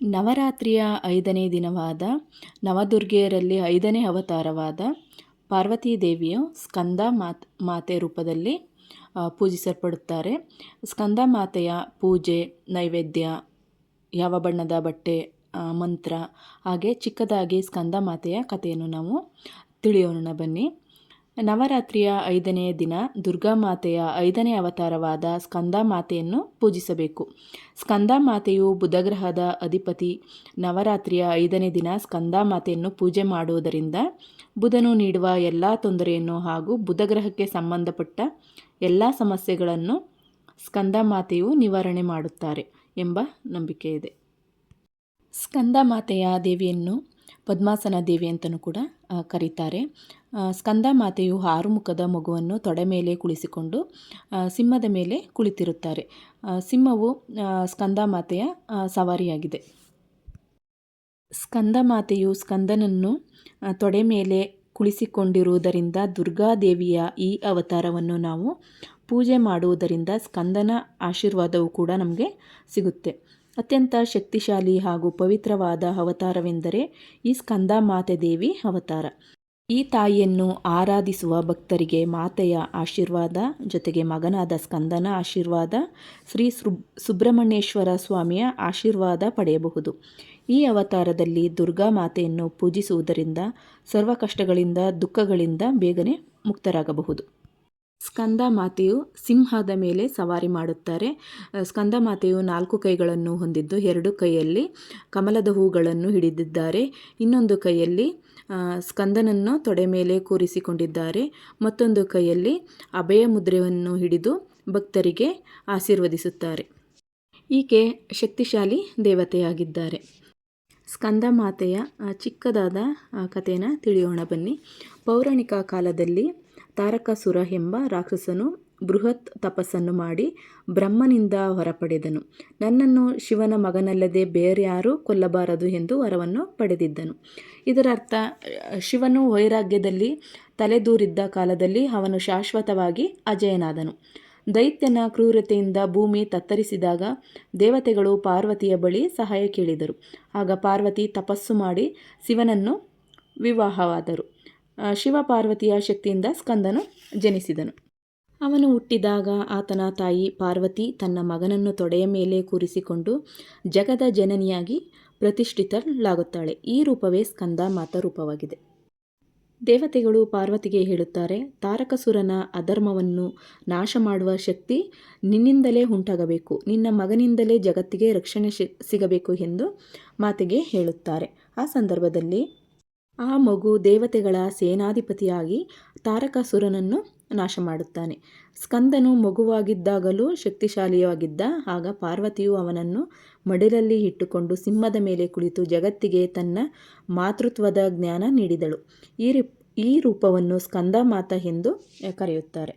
ನವರಾತ್ರಿಯ ಐದನೇ ದಿನವಾದ ನವದುರ್ಗೆಯರಲ್ಲಿ ಐದನೇ ಅವತಾರವಾದ ಪಾರ್ವತೀ ದೇವಿಯು ಸ್ಕಂದ ಮಾತ್, ಮಾತೆ ರೂಪದಲ್ಲಿ ಪೂಜಿಸಲ್ಪಡುತ್ತಾರೆ. ಸ್ಕಂದ ಮಾತೆಯ ಪೂಜೆ, ನೈವೇದ್ಯ, ಯಾವ ಬಣ್ಣದ ಬಟ್ಟೆ ಮಂತ್ರ, ಹಾಗೆ ಚಿಕ್ಕದಾಗಿ ಸ್ಕಂದ ಮಾತೆಯ ಕಥೆಯನ್ನು ನಾವು ತಿಳಿಯೋಣ ಬನ್ನಿ. ನವರಾತ್ರಿಯ ಐದನೆಯ ದಿನ ದುರ್ಗಾ ಮಾತೆಯ ಐದನೇ ಅವತಾರವಾದ ಸ್ಕಂದ ಮಾತೆಯನ್ನು ಪೂಜಿಸಬೇಕು. ಸ್ಕಂದ ಮಾತೆಯು ಬುಧಗ್ರಹದ ಅಧಿಪತಿ. ನವರಾತ್ರಿಯ ಐದನೇ ದಿನ ಸ್ಕಂದ ಮಾತೆಯನ್ನು ಪೂಜೆ ಮಾಡುವುದರಿಂದ ಬುಧನು ನೀಡುವ ಎಲ್ಲ ತೊಂದರೆಯನ್ನು ಹಾಗೂ ಬುಧಗ್ರಹಕ್ಕೆ ಸಂಬಂಧಪಟ್ಟ ಎಲ್ಲ ಸಮಸ್ಯೆಗಳನ್ನು ಸ್ಕಂದ ಮಾತೆಯು ನಿವಾರಣೆ ಮಾಡುತ್ತಾರೆ ಎಂಬ ನಂಬಿಕೆ ಇದೆ ಸ್ಕಂದ ಮಾತೆಯ ದೇವಿಯನ್ನು ಪದ್ಮಾಸನ ದೇವಿ ಅಂತಲೂ ಕೂಡ ಕರೀತಾರೆ. ಸ್ಕಂದ ಮಾತೆಯು ಆರು ಮುಖದ ಮಗುವನ್ನು ತೊಡೆ ಮೇಲೆ ಕುಳಿಸಿಕೊಂಡು ಸಿಂಹದ ಮೇಲೆ ಕುಳಿತಿರುತ್ತಾರೆ. ಸಿಂಹವು ಸ್ಕಂದ ಮಾತೆಯ ಸವಾರಿಯಾಗಿದೆ. ಸ್ಕಂದ ಮಾತೆಯು ಸ್ಕಂದನನ್ನು ತೊಡೆ ಮೇಲೆ ಕುಳಿಸಿಕೊಂಡಿರುವುದರಿಂದ ದುರ್ಗಾದೇವಿಯ ಈ ಅವತಾರವನ್ನು ನಾವು ಪೂಜೆ ಮಾಡುವುದರಿಂದ ಸ್ಕಂದನ ಆಶೀರ್ವಾದವು ಕೂಡ ನಮಗೆ ಸಿಗುತ್ತೆ. ಅತ್ಯಂತ ಶಕ್ತಿಶಾಲಿ ಹಾಗೂ ಪವಿತ್ರವಾದ ಅವತಾರವೆಂದರೆ ಈ ಸ್ಕಂದ ಮಾತೆ ದೇವಿ ಅವತಾರ. ಈ ತಾಯಿಯನ್ನು ಆರಾಧಿಸುವ ಭಕ್ತರಿಗೆ ಮಾತೆಯ ಆಶೀರ್ವಾದ, ಜೊತೆಗೆ ಮಗನಾದ ಸ್ಕಂದನ ಆಶೀರ್ವಾದ, ಶ್ರೀ ಸುಬ್, ಸುಬ್ರಹ್ಮಣ್ಯೇಶ್ವರ ಸ್ವಾಮಿಯ ಆಶೀರ್ವಾದ ಪಡೆಯಬಹುದು. ಈ ಅವತಾರದಲ್ಲಿ ದುರ್ಗಾ ಮಾತೆಯನ್ನು ಪೂಜಿಸುವುದರಿಂದ, ಸರ್ವ ಕಷ್ಟಗಳಿಂದ, ದುಃಖಗಳಿಂದ ಬೇಗನೆ ಮುಕ್ತರಾಗಬಹುದು. ಸ್ಕಂದ ಮಾತೆಯು ಸಿಂಹದ ಮೇಲೆ ಸವಾರಿ ಮಾಡುತ್ತಾರೆ. ಸ್ಕಂದ ಮಾತೆಯು ನಾಲ್ಕು ಕೈಗಳನ್ನು ಹೊಂದಿದ್ದು ಎರಡು ಕೈಯಲ್ಲಿ ಕಮಲದ ಹೂಗಳನ್ನು ಹಿಡಿದಿದ್ದಾರೆ. ಇನ್ನೊಂದು ಕೈಯಲ್ಲಿ ಸ್ಕಂದನನ್ನು ತೊಡೆ ಮೇಲೆ ಕೂರಿಸಿಕೊಂಡಿದ್ದಾರೆ. ಮತ್ತೊಂದು ಕೈಯಲ್ಲಿ ಅಭಯ ಮುದ್ರೆಯನ್ನು ಹಿಡಿದು ಭಕ್ತರಿಗೆ ಆಶೀರ್ವದಿಸುತ್ತಾರೆ. ಈಕೆ ಶಕ್ತಿಶಾಲಿ ದೇವತೆಯಾಗಿದ್ದಾರೆ. ಸ್ಕಂದ ಮಾತೆಯ ಚಿಕ್ಕದಾದ ಕಥೆನ ತಿಳಿಯೋಣ ಬನ್ನಿ. ಪೌರಾಣಿಕ ಕಾಲದಲ್ಲಿ ತಾರಕಾಸುರ ಎಂಬ ರಾಕ್ಷಸನು ಬೃಹತ್ ತಪಸ್ಸನ್ನು ಮಾಡಿ ಬ್ರಹ್ಮನಿಂದ ಹೊರಪಡೆದನು. ನನ್ನನ್ನು ಶಿವನ ಮಗನಲ್ಲದೆ ಬೇರ್ಯಾರೂ ಕೊಲ್ಲಬಾರದು ಎಂದು ವರವನ್ನು ಪಡೆದಿದ್ದನು. ಇದರರ್ಥ, ಶಿವನು ವೈರಾಗ್ಯದಲ್ಲಿ ತಲೆದೂರಿದ್ದ ಕಾಲದಲ್ಲಿ ಅವನು ಶಾಶ್ವತವಾಗಿ ಅಜಯನಾದನು. ದೈತ್ಯನ ಕ್ರೂರತೆಯಿಂದ ಭೂಮಿ ತತ್ತರಿಸಿದಾಗ ದೇವತೆಗಳು ಪಾರ್ವತಿಯ ಬಳಿ ಸಹಾಯ ಕೇಳಿದರು. ಆಗ ಪಾರ್ವತಿ ತಪಸ್ಸು ಮಾಡಿ ಶಿವನನ್ನು ವಿವಾಹವಾದರು. ಶಿವ ಪಾರ್ವತಿಯ ಶಕ್ತಿಯಿಂದ ಸ್ಕಂದನು ಜನಿಸಿದನು. ಅವನು ಹುಟ್ಟಿದಾಗ ಆತನ ತಾಯಿ ಪಾರ್ವತಿ ತನ್ನ ಮಗನನ್ನು ತೊಡೆಯ ಮೇಲೆ ಕೂರಿಸಿಕೊಂಡು ಜಗದ ಜನನಿಯಾಗಿ ಪ್ರತಿಷ್ಠಿತಳಾಗುತ್ತಾಳೆ. ಈ ರೂಪವೇ ಸ್ಕಂದ ಮಾತ ರೂಪವಾಗಿದೆ. ದೇವತೆಗಳು ಪಾರ್ವತಿಗೆ ಹೇಳುತ್ತಾರೆ, ತಾರಕಸುರನ ಅಧರ್ಮವನ್ನು ನಾಶ ಮಾಡುವ ಶಕ್ತಿ ನಿನ್ನಿಂದಲೇ ಉಂಟಾಗಬೇಕು. ನಿನ್ನ ಮಗನಿಂದಲೇ ಜಗತ್ತಿಗೆ ರಕ್ಷಣೆ ಸಿಗಬೇಕು ಎಂದು ಮಾತೆಗೆ ಹೇಳುತ್ತಾರೆ. ಆ ಸಂದರ್ಭದಲ್ಲಿ ಆ ಮಗು ದೇವತೆಗಳ ಸೇನಾಧಿಪತಿಯಾಗಿ ತಾರಕಾಸುರನನ್ನು ನಾಶ ಮಾಡುತ್ತಾನೆ ಸ್ಕಂದನು ಮಗುವಾಗಿದ್ದಾಗಲೂ ಶಕ್ತಿಶಾಲಿಯಾಗಿದ್ದ ಆಗ ಪಾರ್ವತಿಯು ಅವನನ್ನು ಮಡಿಲಲ್ಲಿ ಇಟ್ಟುಕೊಂಡು ಸಿಂಹದ ಮೇಲೆ ಕುಳಿತು ಜಗತ್ತಿಗೆ ತನ್ನ ಮಾತೃತ್ವದ ಜ್ಞಾನ ನೀಡಿದಳು. ಈ ಈ ರೂಪವನ್ನು ಸ್ಕಂದ ಮಾತ ಎಂದು ಕರೆಯುತ್ತಾರೆ.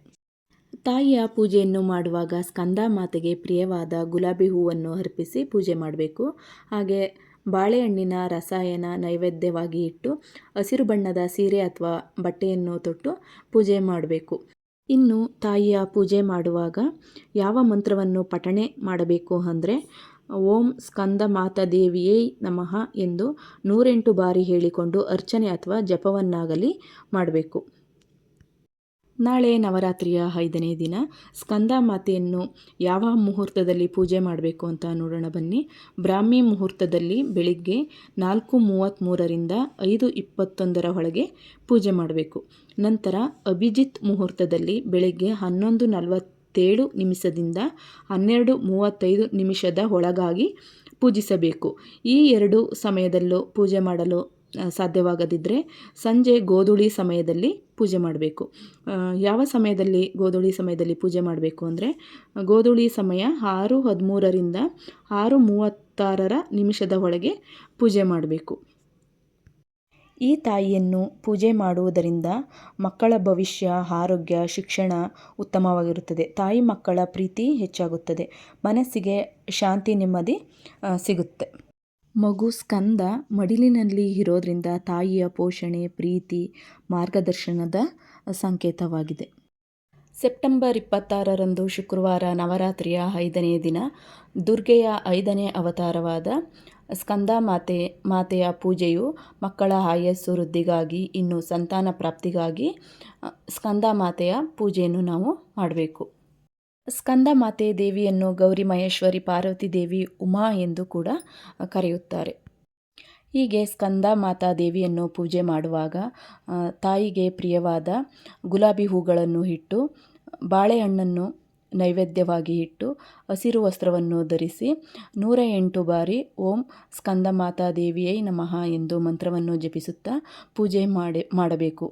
ತಾಯಿಯ ಪೂಜೆಯನ್ನು ಮಾಡುವಾಗ ಸ್ಕಂದ ಮಾತೆಗೆ ಪ್ರಿಯವಾದ ಗುಲಾಬಿ ಹೂವನ್ನು ಅರ್ಪಿಸಿ ಪೂಜೆ ಮಾಡಬೇಕು. ಹಾಗೆ ಬಾಳೆಹಣ್ಣಿನ ರಸಾಯನ ನೈವೇದ್ಯವಾಗಿ ಇಟ್ಟು, ಹಸಿರು ಬಣ್ಣದ ಸೀರೆ ಅಥವಾ ಬಟ್ಟೆಯನ್ನು ತೊಟ್ಟು ಪೂಜೆ ಮಾಡಬೇಕು. ಇನ್ನು ತಾಯಿಯ ಪೂಜೆ ಮಾಡುವಾಗ ಯಾವ ಮಂತ್ರವನ್ನು ಪಠಣೆ ಮಾಡಬೇಕು ಅಂದರೆ, ಓಂ ಸ್ಕಂದ ಮಾತಾ ದೇವಿಯೇ ನಮಃ ಎಂದು ನೂರೆಂಟು ಬಾರಿ ಹೇಳಿಕೊಂಡು ಅರ್ಚನೆ ಅಥವಾ ಜಪವನ್ನಾಗಲಿ ಮಾಡಬೇಕು. ನಾಳೆ ನವರಾತ್ರಿಯ ಐದನೇ ದಿನ. ಸ್ಕಂದ ಮಾತೆಯನ್ನು ಯಾವ ಮುಹೂರ್ತದಲ್ಲಿ ಪೂಜೆ ಮಾಡಬೇಕು ಅಂತ ನೋಡೋಣ ಬನ್ನಿ. ಬ್ರಾಹ್ಮಿ ಮುಹೂರ್ತದಲ್ಲಿ ಬೆಳಿಗ್ಗೆ ನಾಲ್ಕು ಮೂವತ್ತ್ಮೂರರಿಂದ ಐದು ಇಪ್ಪತ್ತೊಂದರ ಒಳಗೆ ಪೂಜೆ ಮಾಡಬೇಕು. ನಂತರ ಅಭಿಜಿತ್ ಮುಹೂರ್ತದಲ್ಲಿ ಬೆಳಿಗ್ಗೆ ಹನ್ನೊಂದು ನಲವತ್ತೇಳು ನಿಮಿಷದಿಂದ ಹನ್ನೆರಡು ಮೂವತ್ತೈದು ನಿಮಿಷದ ಒಳಗಾಗಿ ಪೂಜಿಸಬೇಕು. ಈ ಎರಡು ಸಮಯದಲ್ಲೂ ಪೂಜೆ ಮಾಡಲು ಸಾಧ್ಯವಾಗದಿದ್ದರೆ ಸಂಜೆ ಗೋಧೂಳಿ ಸಮಯದಲ್ಲಿ ಪೂಜೆ ಮಾಡಬೇಕು. ಯಾವ ಸಮಯದಲ್ಲಿ ಗೋಧೂಳಿ ಸಮಯದಲ್ಲಿ ಪೂಜೆ ಮಾಡಬೇಕು ಅಂದರೆ, ಗೋಧೂಳಿ ಸಮಯ ಆರು ಹದಿಮೂರರಿಂದ ಆರು ಮೂವತ್ತಾರರ ನಿಮಿಷದ ಒಳಗೆ ಪೂಜೆ ಮಾಡಬೇಕು. ಈ ತಾಯಿಯನ್ನು ಪೂಜೆ ಮಾಡುವುದರಿಂದ ಮಕ್ಕಳ ಭವಿಷ್ಯ, ಆರೋಗ್ಯ, ಶಿಕ್ಷಣ ಉತ್ತಮವಾಗಿರುತ್ತದೆ. ತಾಯಿ ಮಕ್ಕಳ ಪ್ರೀತಿ ಹೆಚ್ಚಾಗುತ್ತದೆ. ಮನಸ್ಸಿಗೆ ಶಾಂತಿ ನೆಮ್ಮದಿ ಸಿಗುತ್ತೆ. ಮಗು ಸ್ಕಂದ ಮಡಿಲಿನಲ್ಲಿ ಇರೋದ್ರಿಂದ ತಾಯಿಯ ಪೋಷಣೆ, ಪ್ರೀತಿ, ಮಾರ್ಗದರ್ಶನದ ಸಂಕೇತವಾಗಿದೆ. ಸೆಪ್ಟೆಂಬರ್ ಇಪ್ಪತ್ತಾರರಂದು ಶುಕ್ರವಾರ ನವರಾತ್ರಿಯ ಐದನೇ ದಿನ, ದುರ್ಗೆಯ ಐದನೇ ಅವತಾರವಾದ ಸ್ಕಂದ ಮಾತೆ, ಮಾತೆಯ ಪೂಜೆಯು ಮಕ್ಕಳ ಆಯಸ್ಸು ವೃದ್ಧಿಗಾಗಿ, ಇನ್ನು ಸಂತಾನ ಪ್ರಾಪ್ತಿಗಾಗಿ, ಸ್ಕಂದ ಮಾತೆಯ ಪೂಜೆಯನ್ನು ನಾವು ಮಾಡಬೇಕು. ಸ್ಕಂದ ಮಾತೆ ದೇವಿಯನ್ನು ಗೌರಿ ಮಹೇಶ್ವರಿ ಪಾರ್ವತಿ ದೇವಿ ಉಮಾ ಎಂದು ಕೂಡ ಕರೆಯುತ್ತಾರೆ. ಹೀಗೆ ಸ್ಕಂದ ಮಾತಾ ದೇವಿಯನ್ನು ಪೂಜೆ ಮಾಡುವಾಗ ತಾಯಿಗೆ ಪ್ರಿಯವಾದ ಗುಲಾಬಿ ಹೂಗಳನ್ನು ಇಟ್ಟು, ಬಾಳೆಹಣ್ಣನ್ನು ನೈವೇದ್ಯವಾಗಿ ಇಟ್ಟು, ಹಸಿರು ವಸ್ತ್ರವನ್ನು ಧರಿಸಿ, ನೂರ ಎಂಟು ಬಾರಿ ಓಂ ಸ್ಕಂದ ಮಾತಾ ದೇವಿಯೇ ನಮಃ ಎಂದು ಮಂತ್ರವನ್ನು ಜಪಿಸುತ್ತಾ ಪೂಜೆ ಮಾಡಿ, ಮಾಡಬೇಕು.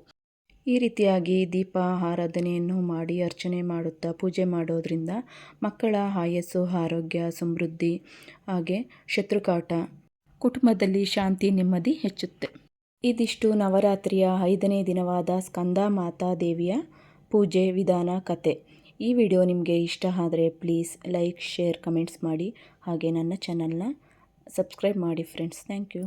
ಈ ರೀತಿಯಾಗಿ ದೀಪ ಆರಾಧನೆಯನ್ನು ಮಾಡಿ ಅರ್ಚನೆ ಮಾಡುತ್ತಾ ಪೂಜೆ ಮಾಡೋದ್ರಿಂದ ಮಕ್ಕಳ ಆಯಸ್ಸು, ಆರೋಗ್ಯ, ಸಮೃದ್ಧಿ ಹಾಗೆ ಶತ್ರುಕಾಟ ಕುಟುಂಬದಲ್ಲಿ ಶಾಂತಿ ನೆಮ್ಮದಿ ಹೆಚ್ಚುತ್ತೆ. ಇದಿಷ್ಟು ನವರಾತ್ರಿಯ ಐದನೇ ದಿನವಾದ ಸ್ಕಂದ ಮಾತಾ ದೇವಿಯ ಪೂಜೆ ವಿಧಾನ ಕತೆ. ಈ ವಿಡಿಯೋ ನಿಮಗೆ ಇಷ್ಟ ಆದರೆ ಪ್ಲೀಸ್ ಲೈಕ್, ಶೇರ್, ಕಮೆಂಟ್ಸ್ ಮಾಡಿ ಹಾಗೆ ನನ್ನ ಚಾನಲ್ನ ಸಬ್ಸ್ಕ್ರೈಬ್ ಮಾಡಿ ಫ್ರೆಂಡ್ಸ್. Thank you.